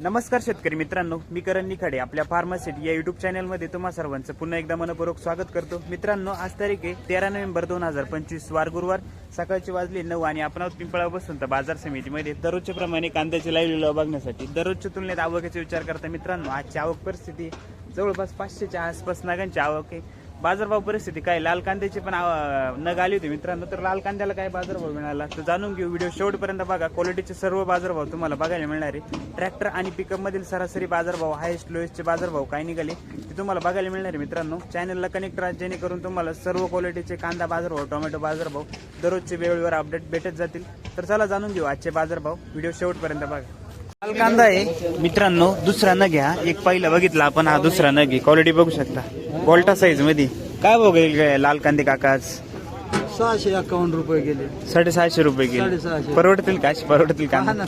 नमस्कार शेतकरी मित्रांनो मी करण निखाडे आपल्या फार्मासिटी या युट्यूब चॅनलमध्ये तुम्हा सर्वांचं पुन्हा एकदा मनपूर्वक स्वागत करतो. मित्रांनो आज तारीख आहे तेरा नोव्हेंबर दोन हजार पंचवीस वार गुरुवार सकाळची वाजली नऊ आणि आपण आहोत पिंपळा बसून तर बाजार समितीमध्ये. दररोजच्या प्रमाणे कांद्याचे लाईव्ह बघण्यासाठी दररोजच्या तुलनेत आवकेचा विचार करता मित्रांनो आजची आवक परिस्थिती जवळपास पाचशेच्या आसपास नागांची आवक आहे. बाजारभाव परिस्थिती काय? लाल कांद्याची पण नग आली होती मित्रांनो तर लाल कांद्याला काय बाजारभाव मिळाला? तर जाणून घेऊ व्हिडिओ शेवटपर्यंत बघा. क्वालिटीचे सर्व बाजारभाव तुम्हाला बघायला मिळणार आहे. ट्रॅक्टर आणि पिकअप मधील सरासरी बाजारभाव हायेस्ट लोएस्टचे बाजारभाव काय निघाले ते तुम्हाला बघायला मिळणार आहे मित्रांनो. चॅनलला कनेक्ट राहा जेणेकरून तुम्हाला सर्व क्वालिटीचे कांदा बाजारभाव टोमॅटो बाजारभाव दररोजचे वेळेवर अपडेट भेटत जातील. तर चला जाणून घेऊ आजचे बाजारभाव. व्हिडिओ शेवटपर्यंत बघा. लाल कांदा आहे. मित्रांनो दुसरा न घ्या एक पहिला बघितला आपण हा दुसरा न घे क्वालिटी बघू शकता. गोल्टा साईजमध्ये काय बघेल लाल कांदे काकाच? सहाशे एकावन्न रुपये गेले. साडेसहाशे रुपये गेले. साडेसहाशे. परवडतील का? परवडतील का? हा ना.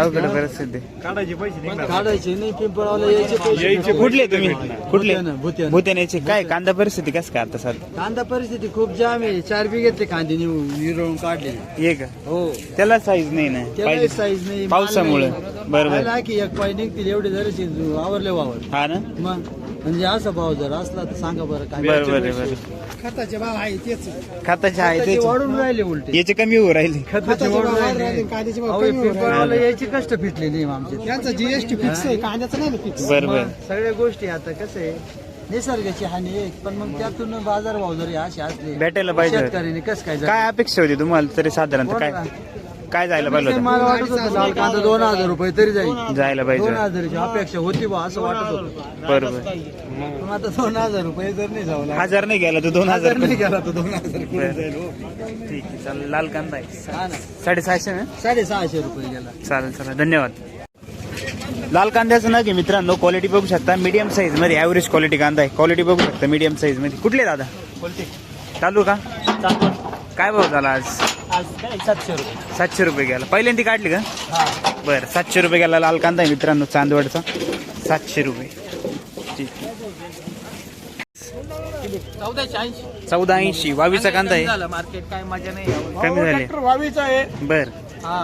अवघड परिस्थिती. काढायचे नाही पिंपळावला यायचे पैसे कुठले तुम्ही? कुठले? भुत्यानं, भुत्यानं. काय कांदा परिस्थिती कस काय आता सर कांदा परिस्थिती खूप जाम आहे. चार बिघेतले कांदे निवडून विरळून काढले. ये का? हो. त्याला साईज नाही ना? त्याला पाहिजे. साईज नाही. पावसामुळे. बरोबर. की एक पाय निघतील एवढे जरा आवरले वावर. हा ना? मग? म्हणजे असा भाव जर असला तर सांगा बरं काय आहे. बरोबर खताचे भाव आहे तेच. खताचे आहे त्याचे. वाढून राहिले उलटे. याचे कमी होऊ राहिले. खताचे वाढून राहिले. अहो, हे यायची कष्ट फिटले नाही आमचे. यांचा जीएसटी फिक्स आहे कांद्याचं नाही ना फिक्स बरोबर मग सगळ्या गोष्टी आता कसं आहे निसर्गाची हानी आहे पण मग त्यातून बाजार भाव जरी असे असले भेटायला पाहिजे. शेतकऱ्यांनी कसं काय जगणार? काय अपेक्षा होती तुम्हाला तरी साधारणतः काय? काय जायला पाहिजे होतं? मला वाटत होतं लाल कांदा दोन हजार रुपये तरी जाईल. जायला पाहिजे. दोन हजाराची अपेक्षा होती बा असं वाटत होतं. बरोबर. पण आता दोन हजार रुपये जर नाही जाऊ लागले. हजार नाही गेला तर दोन हजार हजार नाही गेला तर दोन हजार कुठे बरं. जाईल हो? ठीक आहे चालेल. लाल कांदा आहे. हा ना साडेसहाशे ना? साडेसहाशे रुपये गेला. चालेल चालेल. धन्यवाद. लाल कांद्याचं नग आहे मित्रांनो क्वालिटी बघू शकता. मीडियम साईजमध्ये ऍव्हरेज क्वालिटी कांदा आहे. क्वालिटी बघू शकता मीडियम साईजमध्ये. कुठले दादा? चालू का? काय भाव झाला आज? आज काय? सातशे रुपये. सातशे रुपये गेला. पहिल्यांदा काढली का? हा. बरं सातशे रुपये गेला लाल कांदा आहे मित्रांनो चांदवडचा. सातशे रुपये. ठीक आहे. चौदाशे ऐंशी. चौदा ऐंशी. वावीचा कांदा आहे. झालं मार्केट काय मजा नाही. कमी झाले. वावीचा आहे. बर. हा.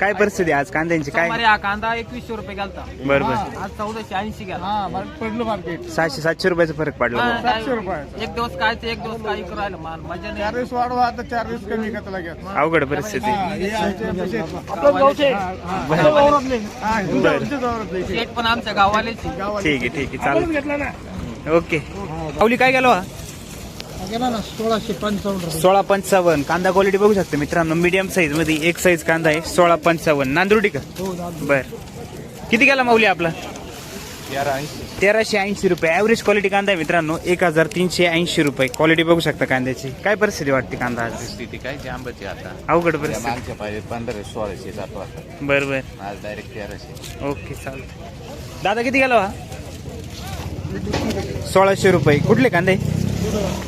काय परिस्थिती आहे आज? कांद्यांची काय? सोमवारी हा कांदा एकवीसशे रुपये गेलता. बर बर. आज चौदाशे ऐंशी गेला. हा मार्केट पडलं मार्केट सहाशे सातशे रुपयाचा फरक पडला हा, सातशे रुपये. एक दिवस काय ते एक दिवस काय करू राहिलं. मान मजा चार नाही दिवस वाढवा आता चार दिवस कमी का लगेच अवघड परिस्थिती. शेट पण आमच्या गावालेच आहे. ठीक आहे ठीक आहे चालेल. घेतला ना. ओके. पावली काय गेलो? हा गेला ना सोळाशे पंचावन्न रुपये. सोळा पंचावन्न. कांदा क्वालिटी बघू शकता मित्रांनो. मीडियम साईजमध्ये एक साईज कांदा आहे. सोळा पंचावन्न. नांदुर्डी का हो दादा. बर. किती गेला माऊली आपला? तेराशे ऐंशी रुपये. ऍव्हरेज क्वालिटी कांदा आहे मित्रांनो. एक हजार तीनशे ऐंशी रुपये. क्वालिटी बघू शकता कांद्याची. काय परिस्थिती वाटते कांदा आज? स्थिती काय? जांबाची आता. अवघड त्या परिस्थिती. मागच्या पाहिजे पंधरा सोळाशे जातो आता बर बर. आज डायरेक्ट तेराशे. ओके चालतं दादा किती गेला हा? सोळाशे रुपये. कुठले कांदे?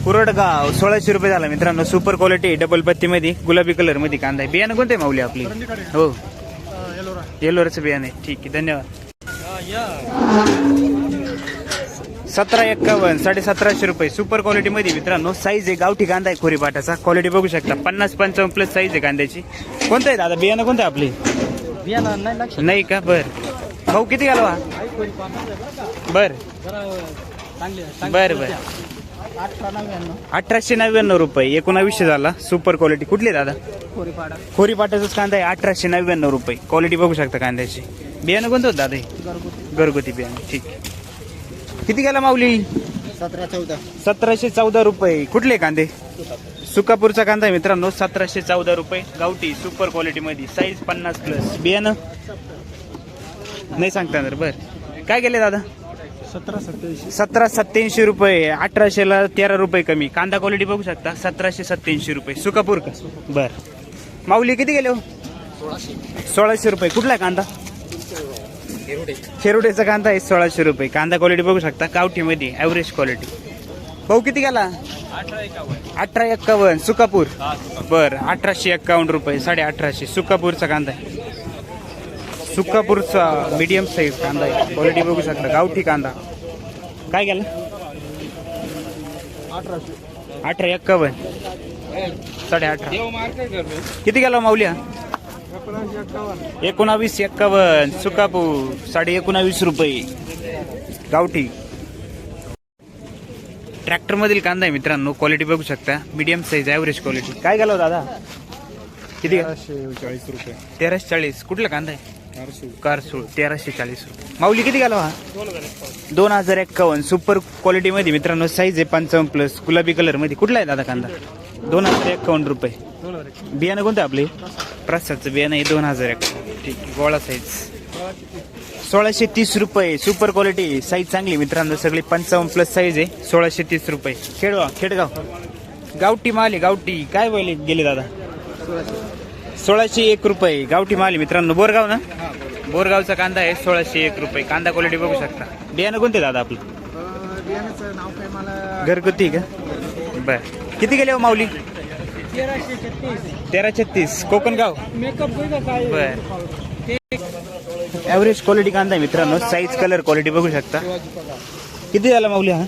कुरडगाव सोळाशे रुपये झाला मित्रांनो. सुपर क्वालिटी डबल पत्ती मध्ये गुलाबी कलरमध्ये कांदा आहे. बियाणं कोणते माऊली आपली? हो. येलोराचं बियाणं ठीक आहे धन्यवाद. सतरा एक्कावन्न साडे सतराशे रुपये. सुपर क्वालिटी मध्ये मित्रांनो साईज आहे गावठी कांदा आहे खोरी पाटाचा क्वालिटी बघू शकता. पन्नास पंचावन्न प्लस साईज आहे कांद्याची. कोणतं आहे दादा? बियाणं कोणतं आहे आपली? बियाणं नाही का? बर. भाऊ किती घालवा? बर. बर बर. अठराशे नव्याण्णव रुपये. एकोणावीसशे झाला. सुपर क्वालिटी कुठली दादा? कोरीपाडा खोरी पाटाचाच कांदा आहे. अठराशे नव्याण्णव रुपये. क्वालिटी बघू शकता कांद्याची. बियाणं कोणतं होतं दादा हे? घरगुती. बियाणं. ठीक. किती गेला माऊली? सतरा चौदा. सतराशे चौदा रुपये. कुठले कांदे? सुकापूरचा. कांदा आहे मित्रांनो. सतराशे चौदा रुपये. गावठी सुपर क्वालिटी मध्ये. साईज पन्नास प्लस बियाणं? नाही सांगता येणार. बर. काय गेले दादा? सतरा सत्याऐंशी. सतरा सत्याऐंशी रुपये अठराशेला तेरा रुपये कमी. कांदा क्वालिटी बघू शकता. सतराशे सत्याऐंशी रुपये. सुकापूर का? बर. माऊली किती गेले हो? सोळाशे रुपये. कुठला कांदा? खेरुडेचा कांदा आहे सोळाशे रुपये. कांदा क्वालिटी बघू शकता. गावठीमध्ये ॲव्हरेज क्वालिटी भाऊ किती गेला? अठरा एक्कावन्न सुकापूर? बर अठराशे एक्कावन्न रुपये. साडे अठराशे. सुकापूरचा कांदा आहे. सुकापूरचा मीडियम साईज कांदा आहे. क्वालिटी बघू शकता. गावठी कांदा. काय गेला अठरा एक्कावन्न साडे अठरा. किती गेला माऊली हा एकोणावीस एक्कावन्न सुकापू साडे एकोणावीस रुपये. गावठी. ट्रॅक्टर मधील कांदा आहे मित्रांनो. क्वालिटी बघू शकता. मीडियम साईज ॲव्हरेज क्वालिटी काय गेलो दादा? किती? चाळीस रुपये. तेराशे चाळीस. कुठला कांदा आहे? कारसूळ. तेराशे चाळीस माऊली किती गेलो हा? दोन हजार एक्कावन्न. सुपर क्वालिटी मध्ये मित्रांनो साईज आहे पंचावन्न प्लस गुलाबी कलरमध्ये. कुठला आहे दादा कांदा? दोन हजार एक्कावन्न रुपये. बियाणं कोणतं आपले? प्रसादचं बियाणं आहे दोन हजार एक्कावन्न. ठीक आहे गोळा साईज सोळाशे तीस रुपये. सुपर क्वालिटी साईज चांगली मित्रांनो सगळी पंचावन्न प्लस साईज आहे. सोळाशे तीस रुपये. खेडवा खेडगाव. गावठी माल आहे गावठी. काय बोलले गेले दादा? सोळाशे एक रुपये. गावठी माल मित्रांनो. बोरगाव ना? बोरगावचा कांदा आहे सोळाशे एक रुपये. कांदा क्वालिटी बघू शकता. बियाणं कोणते दादा आपलं? बियाण्याचं नाव काय मला घरगुती का? बर. किती गेले हो माऊली? तेराशे छत्तीस तेरा छत्तीस. कोकणगाव मेकअप काय बर. ॲव्हरेज क्वालिटी कांदा आहे मित्रांनो. साईज कलर क्वालिटी बघू शकता. किती झाला माऊली हा?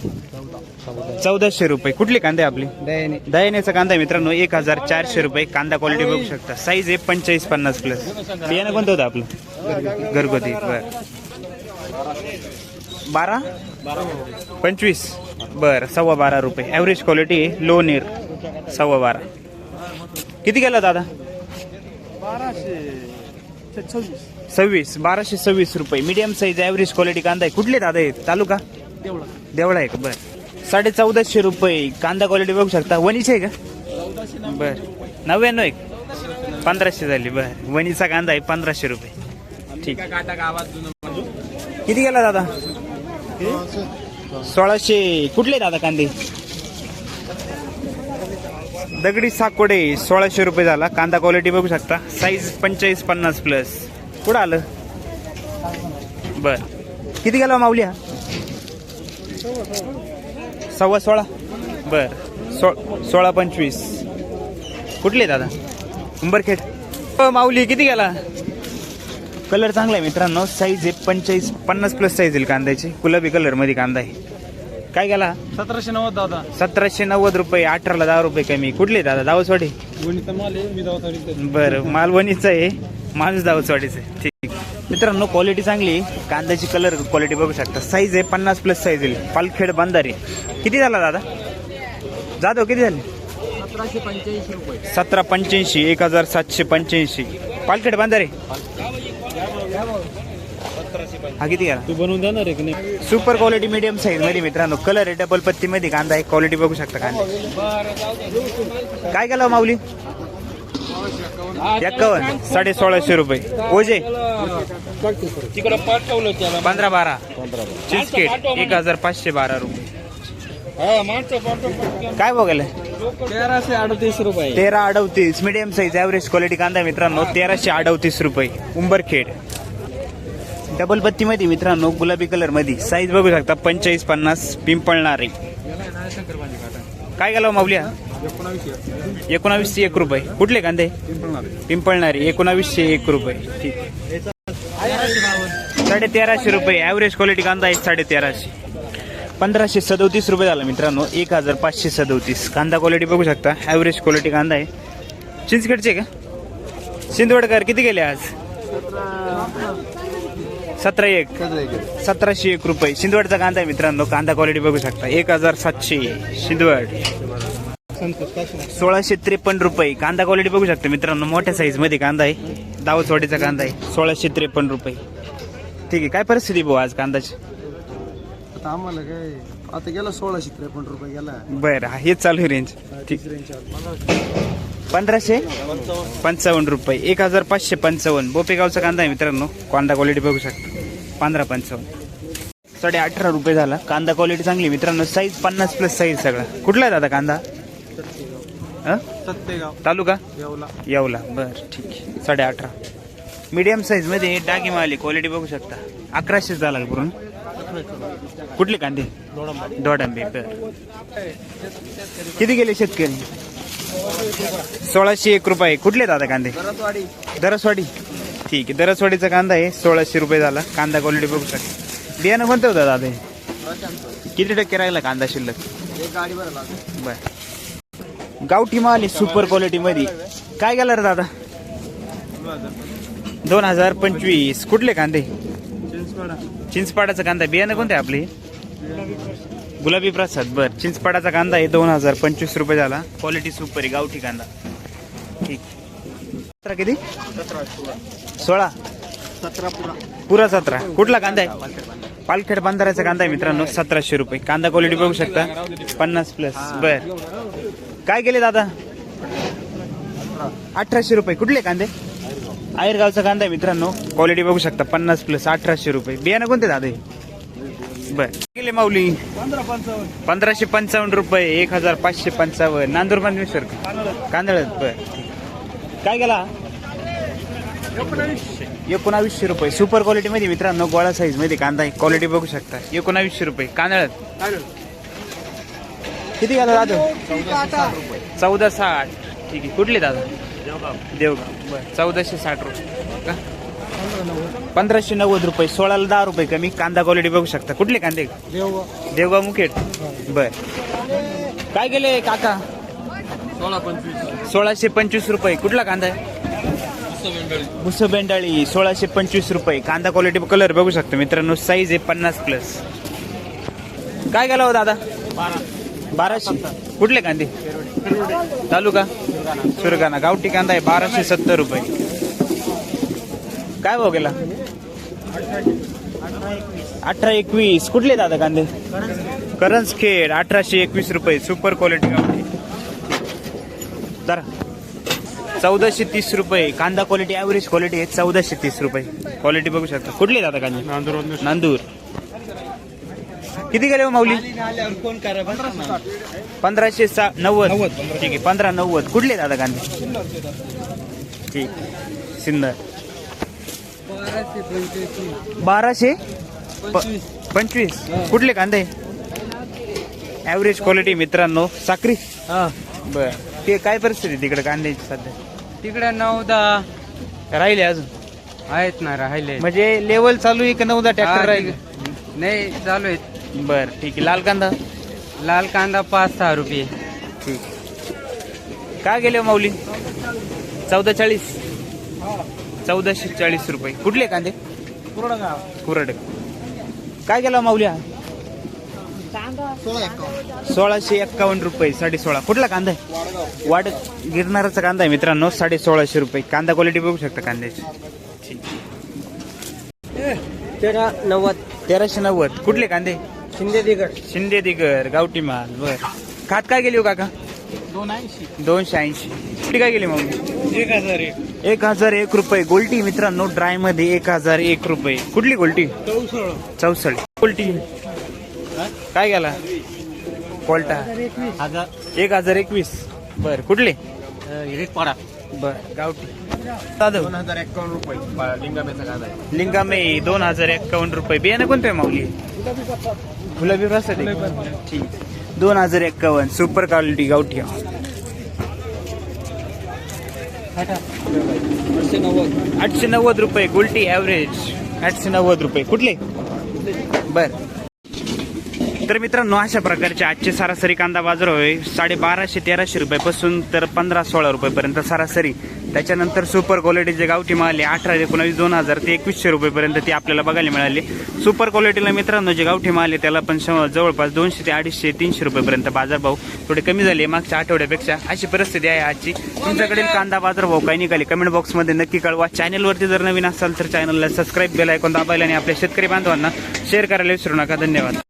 चौदाशे रुपये. कुठले कांदे आपले? दयाने. दयानेचा कांदा आहे मित्रांनो एक हजार चारशे रुपये. कांदा क्वालिटी बघू शकता. साईज आहे पंचेचाळीस पन्नास प्लस बियाणं कोणतं होतं आपलं? घरगुती. बर. बारा? पंचवीस. बर सव्वा बारा रुपये. ॲव्हरेज क्वालिटी आहे लो नेर सव्वा बारा. किती गेला दादा? बाराशे सव्वीस. बाराशे सव्वीस रुपये. मीडियम साईज ॲव्हरेज क्वालिटी कांदा आहे. कुठले दादा आहेत तालुका? तेवढा देवळा आहे का? बर. साडे चौदाशे रुपये. कांदा क्वालिटी बघू शकता. वणीचे आहे का? बर. नव्याण्णव एक. पंधराशे झाली. बर. वणीचा कांदा आहे पंधराशे रुपये. ठीक. किती गेला दादा? सोळाशे. कुठले दादा कांदे? दगडी साकोडे सोळाशे रुपये झाला. कांदा क्वालिटी बघू शकता. साईज पंचेचाळीस पन्नास प्लस कुठं आलं? बर. किती गेला माऊली हा? सव्वा सोळा? बर. सो सोळा पंचवीस. कुठले दादा? उंबरखेड. हो, माऊली किती गेला? कलर चांगला आहे मित्रांनो. साईज आहे पंचेचाळीस पन्नास प्लस साईज येईल कांद्याची. गुलाबी कलरमध्ये कांदा आहे. काय गेला? सतराशे नव्वद दादा. सतराशे नव्वद रुपये अठराला दहा रुपये कमी. कुठले दादा? दावसवाडी? गुणित माल आहे मी दवाखान्यात बरं मालवणीचं आहे. माणूस दावसवाडीचं आहे. ठीक. मित्रांनो क्वालिटी चांगली आहे. कांद्याची कलर क्वालिटी बघू शकता. साईज आहे पन्नास प्लस साईज येईल. पालखेड बांधारी. किती झाला दादा? जाधव किती झाले? सतराशे पंच्याऐंशी रुपये. सतरा पंच्याऐंशी एक हजार सातशे पंच्याऐंशी. पालखेड बांधारे. हा किती गेला? तू बनवून देणार आहे की नाही? सुपर क्वालिटी मीडियम साईजमध्ये मित्रांनो. कलर आहे डबल पत्ती मध्ये कांदा आहे. क्वालिटी बघू शकता कांदा काय केलं माऊली? एक्कावन्न साडे सोळाशे रुपये. ओजे? पंधरा बारा. चिस्केट एक हजार पाचशे बारा रुपये. हा काय बघायला? तेराशे अडतीस रुपये. तेरा अडवतीस मीडियम साईज ॲव्हरेज क्वालिटी कांदा मित्रांनो तेराशे अडवतीस रुपये. उंबरखेड डबल पत्तीमध्ये मित्रांनो गुलाबी कलरमध्ये साईज बघू शकता पंचेचाळीस पन्नास पिंपळणारे काय गेलो माऊल्या? एकोणावीसशे एक रुपये. कुठले कांदे? पिंपळणारे एकोणावीसशे एक रुपये. ठीक. साडे तेराशे रुपये. ॲव्हरेज क्वालिटी कांदा आहे साडे तेराशे पंधराशे सदोतीस रुपये झाला मित्रांनो. एक हजार पाचशे सदोतीस. कांदा क्वालिटी बघू शकता. ॲव्हरेज क्वालिटी कांदा आहे. चिंचखेडचे का? शिंदवडकर किती गेले आज? सतरा एक. सतराशे एक रुपये. शिंदवडचा कांदा आहे मित्रांनो. कांदा क्वालिटी बघू शकता. एक हजार सातशे. शिंदवड सोळाशे त्रेपन्न रुपये. कांदा क्वालिटी बघू शकता मित्रांनो. मोठ्या साईजमध्ये कांदा आहे. दावसवाडीचा कांदा आहे. सोळाशे त्रेपन्न रुपये. ठीक आहे. काय परिस्थिती भाऊ आज कांदाची आता आम्हाला काय आता गेला सोळाशे त्रेपन्न रुपये गेला. बरं हा, हेच चालू आहे रेंज ठीक. पंधराशे? पंचावन्न रुपये. एक हजार पाचशे पंचावन्न. बोपेगावचा कांदा आहे मित्रांनो. कांदा क्वालिटी बघू शकता. पंधरा पंचावन्न. साडे अठरा रुपये झाला. कांदा क्वालिटी चांगली मित्रांनो. साईज पन्नास प्लस साईज सगळा. कुठला आहे दादा कांदा? सत्तेगाव. तालुका? येवला. येवला. बर ठीक आहे. साडे अठरा. मीडियम साईजमध्ये डागी माली क्वालिटी बघू शकता. अकराशे झाला पूर्ण कुठले कांदे? दोडांबे बर. किती गेले शेतकरी? सोळाशे एक रुपये. कुठले दादा कांदे? दरसवाडी. ठीक आहे दरसवाडीचा कांदा आहे. सोळाशे रुपये झाला. कांदा क्वालिटी बघू शकता. बियाणं कोणतं होतं दादा किती टक्के राहिला कांदा शिल्लक? बर. गावठी माल आहे सुपर क्वालिटी मध्ये. काय गेला रे दादा? दोन हजार पंचवीस. कुठले कांदे? चिंचपाडाचा कांदा बियाणं कोणते आपली? गुलाबी प्रसाद. बर चिंचपाडाचा कांदा आहे दोन हजार पंचवीस रुपये झाला. क्वालिटी सुपर आहे गावठी कांदा. ठीक. सतरा किती? सोळा. सतरा पुरा पुरा सतरा. कुठला कांदा आहे? पालखेड बांधाराचा कांदा आहे मित्रांनो सतराशे रुपये. कांदा क्वालिटी बघू शकता. पन्नास प्लस बर. काय केले दादा? अठराशे रुपये. कुठले कांदे? आयरगावचा कांदा आहे मित्रांनो. क्वालिटी बघू शकता पन्नास प्लस अठराशे रुपये. बियाणं कोणते दादा? बर. गेले माऊली? पंधराशे पंचावन्न रुपये एक हजार पाचशे पंचावन्न. नांदूर पंचवीसवर कांदळत बर. काय गेला एकोणावीसशे रुपये. सुपर क्वालिटी मध्ये मित्रांनो गोळा साईजमध्ये कांदा आहे. क्वालिटी बघू शकता. एकोणावीसशे रुपये. कांदळत किती गेला दादा? चौदा साठ. ठीक आहे. कुठले दादा? देवगाव. बर. चौदाशे साठ रुपये. का? पंधराशे नव्वद रुपये सोळाला दहा रुपये कमी. कांदा क्वालिटी बघू शकता. कुठले कांदे? देवगाव. मुखेड. बर. काय गेले काका? सोळा पंचवीस. सोळाशे पंचवीस रुपये. कुठला कांदा आहे? भुस बेंडाळी. सोळाशे पंचवीस रुपये. कांदा क्वालिटी कलर बघू शकतो मित्रांनो. साईज आहे पन्नास प्लस काय गेला हो दादा? बाराशे. कुठले कांदे? तालुका? सुरगाणा. गावठी कांदा आहे बाराशे सत्तर रुपये. काय भाव गेला? अठरा एकवीस. कुठले दादा कांदे? करंजखेड अठराशे एकवीस रुपये. सुपर क्वालिटी गावठी. चौदाशे तीस रुपये. कांदा क्वालिटी ॲव्हरेज क्वालिटी आहे चौदाशे तीस रुपये. क्वालिटी बघू शकता. कुठले दादा कांदे? नांदूर नांदूर. किती गेले हो माऊली? पंधराशे सा नव्वद. ठीक आहे पंधरा नव्वद. कुठले दादा कांदे ठीक. सिन्नर. बाराशे प- पंचवीस. कुठले कांदे? ॲव्हरेज क्वालिटी मित्रांनो साखरी. बर. ते काय परिस्थिती तिकडे कांद्याची सध्या? तिकडे नऊ दहा. राहिले अजून? आहेत ना राहिले. म्हणजे लेवल चालू आहे का नऊदा ट्रॅक्टर राहिले? नाही चालू आहेत. बर ठीक आहे. लाल कांदा? लाल कांदा पाच सहा रुपये. ठीक. काय गेले हो माऊली? चौदा चाळीस. चौदाशे चाळीस रुपये. कुठले कांदे? कुरड काय गेला माऊली हा? सोळाशे एक्कावन्न रुपये साडे सोळा कुठला कांदा आहे? वाड गिरणाराचा कांदा आहे मित्रांनो साडे सोळाशे रुपये. कांदा क्वालिटी बघू शकता कांद्याची. ठीक. तेरा नव्वद. तेराशे नव्वद. कुठले कांदे? शिंदे दिगड शिंदे दिगर गावठी माल बर. खात काय गेली हो काका? दोन ऐंशी दोनशे ऐंशी. कुठली काय गेली मग? एक हजार एक. एक हजार एक रुपये. गोल्टी मित्रांनो ड्रायमध्ये एक हजार एक रुपये. कुठली गोल्टी? चौसळ चौसष्ट. गोल्टी. काय गेला? कोल्टा हजार एक. हजार एकवीस. बर कुठले? पाडा. बर गावठी. दादा दोन हजार एक्कावन्न रुपये. लिंगामेचा कांदा आहे. लिंगामे दोन हजार एक्कावन्न रुपये. बियाणं कोणतं माऊली? गुलाबी प्रसाद आहे? ठीक दोन हजार एक्कावन्न. सुपर क्वालिटी गावठी आठशे नव्वद आठशे नव्वद रुपये गुलटी ॲव्हरेज आठशे नव्वद रुपये. कुठले? बर. तर मित्रांनो अशा प्रकारचे आजचे सरासरी कांदा बाजार होय. साडे बाराशे तेराशे रुपयापासून तर पंधरा सोळा रुपयेपर्यंत सरासरी. त्याच्यानंतर सुपर क्वालिटीचे गावठी मिळाले अठरा एकोणावीस दोन हजार ते एकवीसशे रुपयेपर्यंत ते आपल्याला बघायला मिळाले. सुपर क्वालिटीला मित्रांनो जे गावठी मिळाले त्याला पण जवळपास दोनशे ते अडीचशे तीनशे रुपयेपर्यंत बाजारभाव थोडे कमी झाले मागच्या आठवड्यापेक्षा अशी परिस्थिती आहे आजची. तुमच्याकडील कांदा बाजारभाव काय निघाले कमेंट बॉक्समध्ये नक्की कळवा. चॅनलवरती जर नवीन असाल तर चॅनलला सबस्क्राईब बेल ऐकून दाबायला आणि आपल्या शेतकरी बांधवांना शेअर करायला विसरू नका. धन्यवाद.